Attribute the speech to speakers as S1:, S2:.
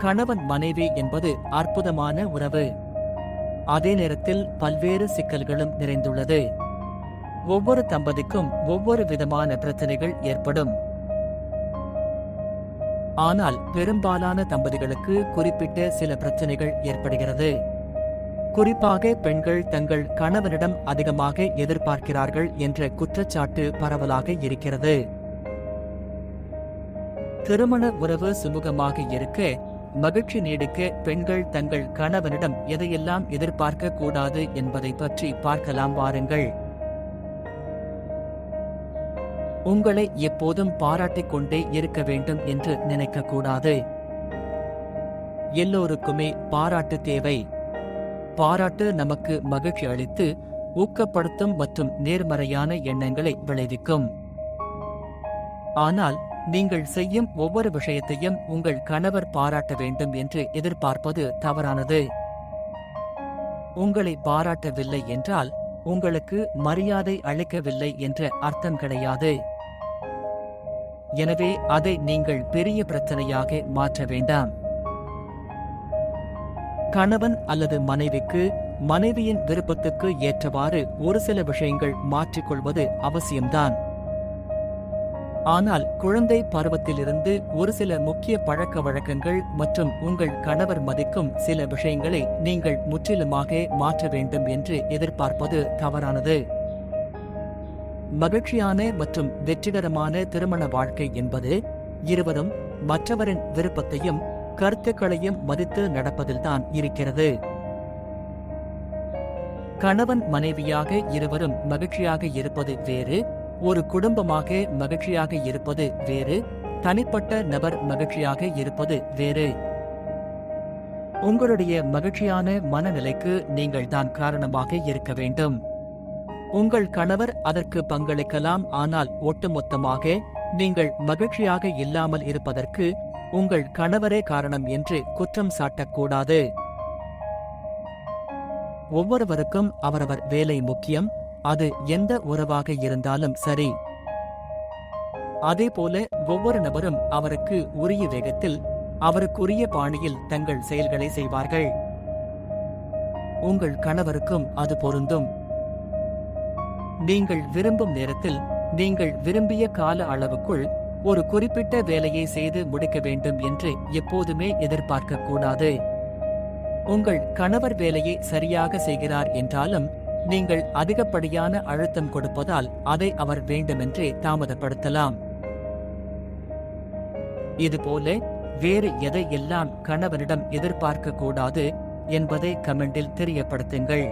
S1: கணவன் மனைவி என்பது அற்புதமான உறவு. அதே நேரத்தில் பல்வேறு சிக்கல்களும் நிறைந்துள்ளது. ஒவ்வொரு தம்பதிக்கும் ஒவ்வொரு விதமான பிரச்சனைகள் ஏற்படும். ஆனால் பெரும்பாலான தம்பதிகளுக்கு குறிப்பிட்ட சில பிரச்சனைகள் ஏற்படுகிறது. குறிப்பாக பெண்கள் தங்கள் கணவனிடம் அதிகமாக எதிர்பார்க்கிறார்கள் என்ற குற்றச்சாட்டு பரவலாக இருக்கிறது. திருமண உறவு சுமூகமாக இருக்க மகிழ்ச்சி நீடிக்க பெண்கள் தங்கள் கணவனிடம் எதையெல்லாம் எதிர்பார்க்க கூடாது என்பதை பற்றி பார்க்கலாம் வாருங்கள் உங்களை எப்போதும் பாராட்டிக் கொண்டே இருக்க வேண்டும் என்று நினைக்கக்கூடாது எல்லோருக்குமே பாராட்டு தேவை. பாராட்டு நமக்கு மகிழ்ச்சி அளித்து ஊக்கப்படுத்தும் மற்றும் நேர்மறையான எண்ணங்களை விளைவிக்கும். ஆனால் நீங்கள் செய்யும் ஒவ்வொரு விஷயத்தையும் உங்கள் கணவர் பாராட்ட வேண்டும் என்று எதிர்பார்ப்பது தவறானது. உங்களை பாராட்டவில்லை என்றால் உங்களுக்கு மரியாதை அளிக்கவில்லை என்ற அர்த்தம் கிடையாது. எனவே அதை நீங்கள் பெரிய பிரச்சனையாக மாற்ற வேண்டாம். கணவன் அல்லது மனைவிக்கு மனைவியின் விருப்பத்துக்கு ஏற்றவாறு ஒரு சில விஷயங்கள் மாற்றிக்கொள்வது அவசியம்தான். ஆனால் குழந்தை பருவத்திலிருந்து ஒரு சில முக்கிய பழக்க வழக்கங்கள் மற்றும் உங்கள் கணவர் மதிக்கும் சில விஷயங்களை நீங்கள் முற்றிலுமாக மாற்ற வேண்டும் என்று எதிர்பார்ப்பது தவறானது. மகிழ்ச்சியான மற்றும் வெற்றிகரமான திருமண வாழ்க்கை என்பது இருவரும் மற்றவரின் விருப்பத்தையும் கருத்துக்களையும் மதித்து நடப்பதில்தான் இருக்கிறது. கணவன் மனைவியாக இருவரும் மகிழ்ச்சியாக இருப்பது வேறு ஒரு குடும்பமாக மகிழ்ச்சியாக இருப்பது வேறு தனிப்பட்ட நபர் மகிழ்ச்சியாக இருப்பது வேறு. உங்களுடைய மகிழ்ச்சியான மனநிலைக்கு நீங்கள் தான் காரணமாக இருக்க வேண்டும். உங்கள் கணவர் அதற்கு பங்களிக்கலாம் ஆனால் ஒட்டுமொத்தமாக நீங்கள் மகிழ்ச்சியாக இல்லாமல் இருப்பதற்கு உங்கள் கணவரே காரணம் என்று குற்றம் சாட்டக்கூடாது. ஒவ்வொருவருக்கும் அவரவர் வேலை முக்கியம் அது எந்த உறவாக இருந்தாலும் சரி. அதேபோல ஒவ்வொரு நபரும் அவருக்கு உரிய வேகத்தில் அவருக்குரிய பாணியில் தங்கள் செயல்களை செய்வார்கள். உங்கள் கணவருக்கும் அது பொருந்தும். நீங்கள் விரும்பும் நேரத்தில் நீங்கள் விரும்பிய கால அளவுக்குள் ஒரு குறிப்பிட்ட வேலையை செய்து முடிக்க வேண்டும் என்று எப்போதுமே எதிர்பார்க்க கூடாது. உங்கள் கணவர் வேலையை சரியாக செய்கிறார் என்றாலும் நீங்கள் அதிகப்படியான அழுத்தம் கொடுப்பதால் அதை அவர் வேண்டுமென்றே தாமதப்படுத்தலாம். இதுபோல வேறு எதை எல்லாம் கணவனிடம் எதிர்பார்க்க கூடாது என்பதை கமெண்டில் தெரியப்படுத்துங்கள்.